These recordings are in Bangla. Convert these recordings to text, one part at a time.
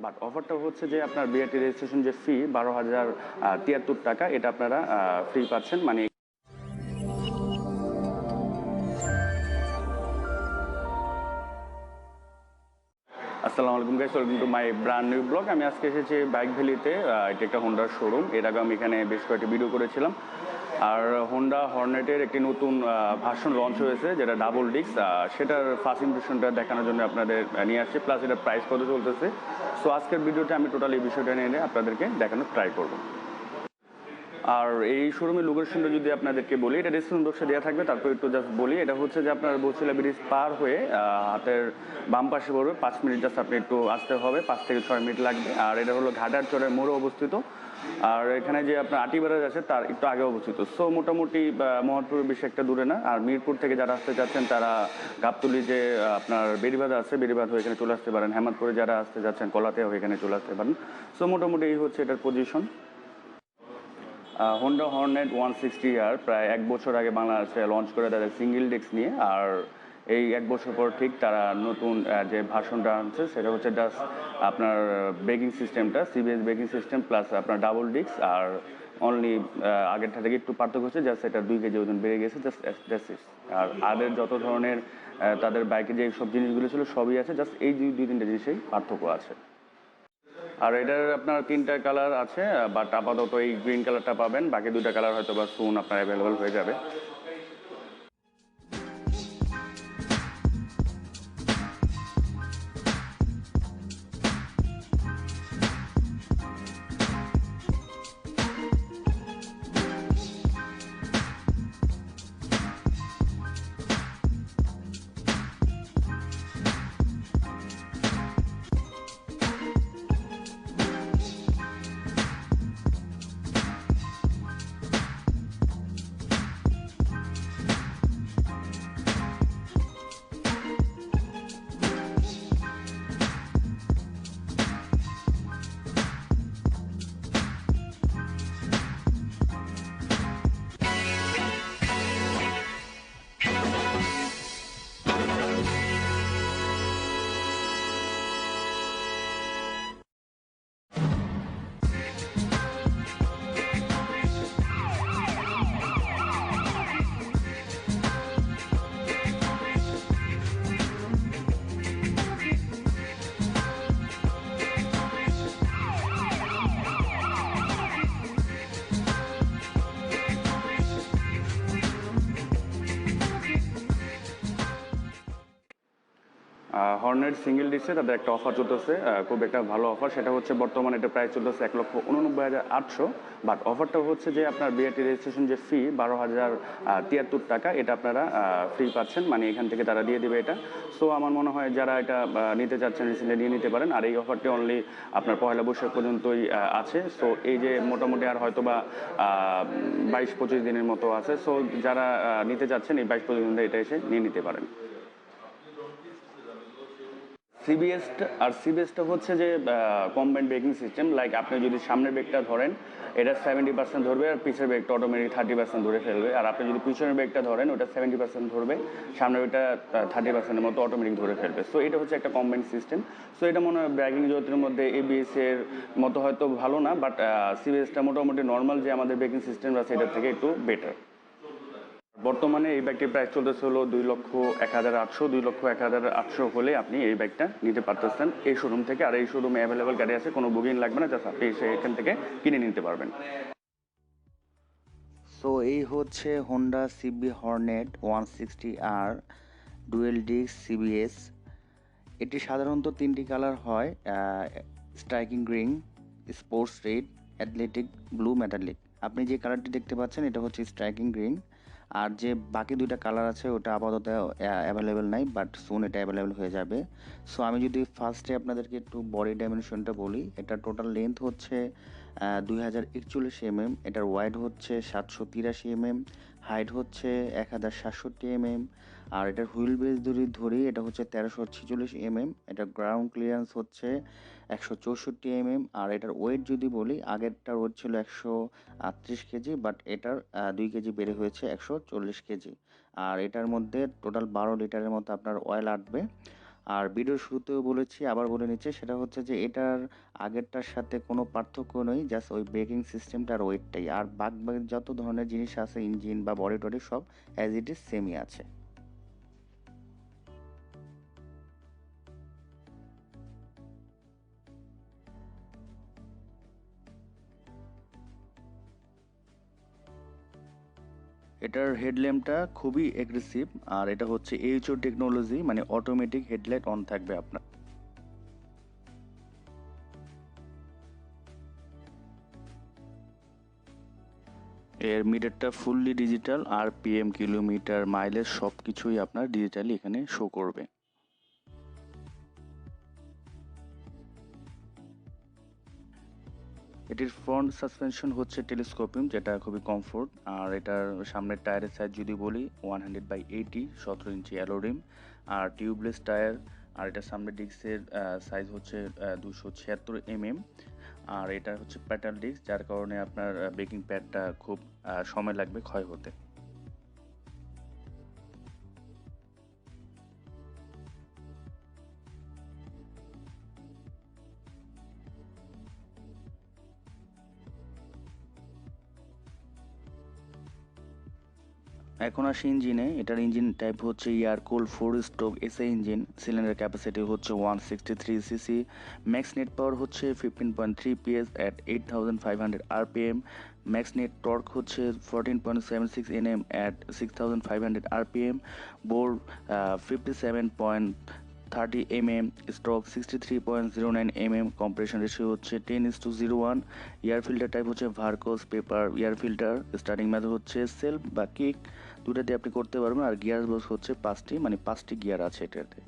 বাট অফারটা হচ্ছে যে আপনার বিআরটি রেজিস্ট্রেশন যে ফি বারো হাজার তিয়াত্তর টাকা, এটা আপনারা ফ্রি পাচ্ছেন। মানে আসসালামু আলাইকুম guys welcome to my brand new blog আমি আজকে এসেছি বাইক ভ্যালিতে এটা একটা হোন্ডার শোরুম এর আগে আমি এখানে বেশ কয়েকটি ভিডিও করেছিলাম। আর হোন্ডা হর্নেটের একটি নতুন ভার্সন লঞ্চ হয়েছে, যেটা ডাবল ডিস্ক সেটার ফার্স্ট ইমপ্রেশনটা দেখানোর জন্য আপনাদের নিয়ে আসছি প্লাস এটার প্রাইস কত চলতেছে। সো আজকের ভিডিওতে আমি টোটাল এই বিষয়টা নিয়ে আপনাদেরকে দেখানোর ট্রাই করব। আর এই শোরুমের লোকেশনটা যদি আপনাদেরকে বলি, এটা ডিসকাউন্ট বক্সে দেওয়া থাকবে, তারপর একটু জাস্ট বলি, এটা হচ্ছে যে আপনার বছিলা ব্রিজ পার হয়ে হাতের বাম পাশে পড়বে, পাঁচ মিনিট জাস্ট আপনি একটু আসতে হবে, পাঁচ থেকে ছয় মিনিট লাগবে। আর এটা হলো ঘাটার চরের মোড়ে অবস্থিত। আর এখানে যে আপনার আটি আছে, তার একটু আগে অবস্থিত। সো মোটামুটি মোহাম্মদপুরের বেশি একটা দূরে না। আর মিরপুর থেকে যারা আসতে চাচ্ছেন, তারা গাবতলি যে আপনার বেরিবাদ আছে বেরিবাদ হয়ে এখানে চলে আসতে পারেন। হেমাদপুরে যারা আসতে যাচ্ছেন, কলাতেও এখানে চলে আসতে পারেন। সো মোটামুটি এই হচ্ছে এটার position Honda Hornet one sixty আর প্রায় এক বছর আগে বাংলাদেশে লঞ্চ করে তাদের সিঙ্গেল ডেস্ক নিয়ে। আর এই এক বছর পর ঠিক তারা নতুন যে ভার্সনটা আনছে সেটা হচ্ছে জাস্ট আপনার ব্রেকিং সিস্টেমটা সিবিএস ব্রেকিং সিস্টেম প্লাস আপনার ডাবল ডিস্ক আর অনলি আগেরটা থেকে একটু পার্থক্য হচ্ছে জাস্ট এটা দুই কেজি ওজন বেড়ে গেছে জাস্ট আর আগের যত ধরনের তাদের বাইকে যে সব জিনিসগুলো ছিল সবই আছে জাস্ট এই দুই দুই তিনটে জিনিসেই পার্থক্য আছে। আর এটার আপনার তিনটা কালার আছে বাট আপাতত এই গ্রিন কালারটা পাবেন, বাকি দুইটা কালার হয়তো বা সুন আপনার অ্যাভেলেবল হয়ে যাবে। হর্নের সিঙ্গেল ডিসে তাদের একটা অফার চলতেছে খুব একটা ভালো অফার সেটা হচ্ছে বর্তমানে এটা প্রায় চলতেছে এক লক্ষ উননব্বই হাজার আটশো। বাট অফারটা হচ্ছে যে আপনার বিআরটি রেজিস্ট্রেশন যে ফি বারো হাজার তিয়াত্তর টাকা, এটা আপনারা ফ্রি পাচ্ছেন। মানে এখান থেকে তারা দিয়ে দিবে এটা। সো আমার মনে হয় যারা এটা নিতে চাচ্ছেন রিসেন্টলি নিয়ে নিতে পারেন। আর এই অফারটি অনলি আপনার পয়লা বৈশাখ পর্যন্তই আছে। সো এই যে মোটামুটি আর হয়তো বা বাইশ পঁচিশ দিনের মতো আছে। সো যারা নিতে চাচ্ছেন, এই বাইশ পঁচিশ দিনে এটা এসে নিয়ে নিতে পারেন। সিবিএস আর সিবিএসটা হচ্ছে যে কম্বাইন্ড ব্রেকিং সিস্টেম লাইক আপনি যদি সামনের ব্রেকটা ধরেন, এটা সেভেন্টি পার্সেন্ট ধরবে আর পিছের ব্রেকটা অটোমেটিক থার্টি পার্সেন্ট ধরে ফেলবে। আর আপনি যদি পিছনের ব্রেকটা ধরেন, ওটা সেভেন্টি পার্সেন্ট ধরবে, সামনের ব্রেকটা থার্টি পার্সেন্টের মতো অটোমেটিক ধরে ফেলবে। সো এটা হচ্ছে একটা কম্বাইন্ড সিস্টেম সো এটা মনে হয় ব্রেকিং জগতের মধ্যে এবিএস এর মতো হয়তো ভালো না বাট সিবিএসটা মোটামুটি নর্মাল যে আমাদের ব্রেকিং সিস্টেম আছে, এটার থেকে একটু বেটার বর্তমানে এই ব্যাগটির প্রাইস চলতেছে হলো দুই লক্ষ এক হাজার আটশো, দুই লক্ষ এক হাজার আটশো হলে আপনি এই ব্যাগটা নিতে পারতেছেন। এই শোরুম থেকে আর এই শোরুমে অ্যাভেলেবেল গাড়ি আছে, কোনো বুকিং লাগবে না জাস্ট আপনি এসে এখান থেকে কিনে নিতে পারবেন। সো এই হচ্ছে Honda CB Hornet one sixty R dual disc CBS এটি সাধারণত তিনটি কালার হয় striking green sports red athletic blue metallic আপনি যে কালারটি দেখতে পাচ্ছেন, এটা হচ্ছে স্ট্রাইকিং গ্রিন আর যে বাকি দুইটা কালার আছে, ওটা আপাতত অ্যাভেলেবেল নাই বাট সুন এটা অ্যাভেলেবেল হয়ে যাবে। সো আমি যদি ফার্স্টে আপনাদেরকে একটু বডি ডাইমেনশনটা বলি, এটা টোটাল লেন্থ হচ্ছে দুই হাজার একচল্লিশ এমএম এটার ওয়াইড হচ্ছে সাতশো তিরাশি এমএম হাইট হচ্ছে এক হাজার সাতষট্টি এমএম আর এটার হুইল বেস যদি ধরি এটা হচ্ছে তেরোশো ছেচল্লিশ এমএম এটা গ্রাউন্ড ক্লিয়ারেন্স হচ্ছে একশো চৌষট্টি এমএম আর এটার ওয়েট যদি বলি, আগেরটার ওয়েট ছিল একশো আটত্রিশ কেজি বাট এটার দুই কেজি বেড়ে হয়েছে একশো চল্লিশ কেজি। আর এটার মধ্যে টোটাল বারো লিটারের মতো আপনার অয়েল আটবে। আর ভিডিওর শুরুতেও বলেছি, আবার বলে নিচ্ছি, সেটা হচ্ছে যে এটার আগেরটার সাথে কোনো পার্থক্য নেই জাস্ট ওই ব্রেকিং সিস্টেমটার ওয়েটটাই আর বাগ যত ধরনের জিনিস আছে ইঞ্জিন বা বডি টডি সব অ্যাজ ইট ইজ সেমই আছে। এটার হেডল্যাম্পটা খুবই অ্যাগ্রেসিভ আর এটা হচ্ছে এইচও টেকনোলজি মানে অটোমেটিক হেডলাইট অন থাকবে আপনার। এর মিটারটা ফুললি ডিজিটাল আর পিএম কিলোমিটার মাইলেজ সব কিছুই আপনার ডিজিটালি এখানে শো করবে। এটির ফ্রন্ট সাসপেনশন হচ্ছে টেলিস্কোপিং যেটা খুবই কমফোর্ট আর এটার সামনের টায়ারের সাইজ যদি বলি ওয়ান হান্ড্রেড বাই এইটি সতেরো ইঞ্চি অ্যালোরিম আর টিউবলেস টায়ার আর এটার সামনের ডিস্কের সাইজ হচ্ছে দুশো ছিয়াত্তর এমএম আর এটা হচ্ছে প্যাটার্ন ডিস্ক যার কারণে আপনার বেকিং প্যাডটা খুব সময় লাগবে ক্ষয় হতে। এখন আসি ইঞ্জিনে। এটার ইঞ্জিন টাইপ হচ্ছে air cool four stroke SA engine. Cylinder capacity হচ্ছে one sixty three CC max net power হচ্ছে fifteen point three PS at eight thousand five hundred RPM max net torque হচ্ছে fourteen point seven six N M at six thousand five hundred RPM bore fifty seven point thirty M M stroke sixty three point zero nine M M compression ratio হচ্ছে ten is to zero one air filter type হচ্ছে viscous paper air filter starting method হচ্ছে সেলফ বা কিক দুটাতে আপনি করতে পারবেন আর গিয়ার বক্স হচ্ছে পাঁচটি মানে পাঁচটি গিয়ার আছে এটাতে।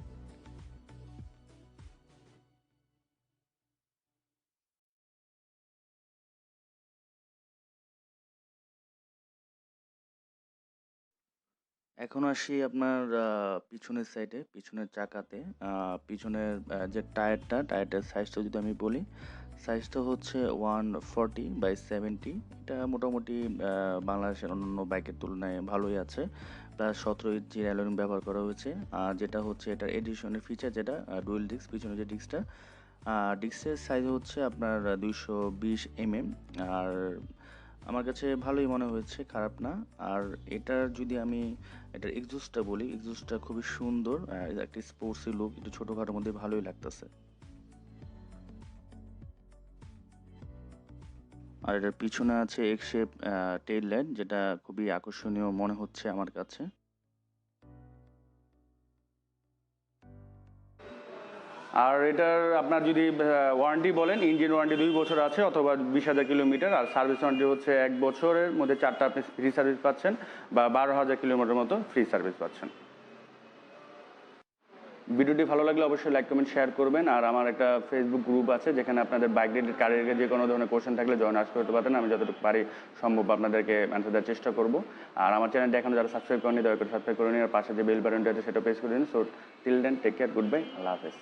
এখন আসি আপনার আহ, পিছনের সাইডে পিছনের চাকাতে। আহ, পিছনের যে টায়ারটা টায়ারটার সাইজটা যদি আমি বলি সাইজটা হচ্ছে ওয়ান ফর্টি বাই সেভেন্টি এটা মোটামুটি আহ, বাংলাদেশের অন্যান্য বাইকের তুলনায় ভালোই আছে। প্লাস সতেরো ইঞ্চি অ্যালুমিনিয়াম ব্যবহার করা হয়েছে আর যেটা হচ্ছে এটার এডিশনের ফিচার যেটা ডুয়েল ডিস্ক পিছনে যে ডিস্কটা ডিস্কের সাইজ হচ্ছে আপনার দুইশো বিশ এমএম আর আমার কাছে ভালোই মনে হয়েছে, খারাপ না। আর এটার যদি আমি, এটার এক্সুসটা বলি এক্সজস্টটা খুবই সুন্দর একটা স্পোর্টসি লুক একটু ছোটোখাটোর মধ্যে ভালোই লাগতেছে। আর এটার পিছনে আছে এক শেপ টেইল লাইট যেটা খুবই আকর্ষণীয় মনে হচ্ছে আমার কাছে। আর এটার আপনার যদি ওয়ারেন্টি বলেন ইঞ্জিন ওয়ারেন্টি দুই বছর আছে অথবা বিশ হাজার কিলোমিটার আর সার্ভিস ওয়ারেন্টি হচ্ছে এক বছরের মধ্যে চারটা আপনি ফ্রি সার্ভিস পাচ্ছেন বা বারো হাজার কিলোমিটার মতো ফ্রি সার্ভিস পাচ্ছেন। ভিডিওটি ভালো লাগলে অবশ্যই লাইক কমেন্ট শেয়ার করবেন। আর আমার একটা ফেসবুক গ্রুপ আছে যেখানে আপনাদের বাইক রিলেটেড কার রিলেটেড যে কোনো ধরনের কোশ্চেন থাকলে জয়েন আস করতে পারেন। আমি যতটুকু পারি সম্ভব আপনাদেরকে অ্যান্সার দেওয়ার চেষ্টা করব। আর আমার চ্যানেলটা এখন যারা সাবস্ক্রাইব করেনি দয়া করে সাবস্ক্রাইব করে নিন। আর পাশে যে বেল বাটনটা আছে সেটা প্রেস করে নিন। So till then take care goodbye আল্লাহ হাফেজ।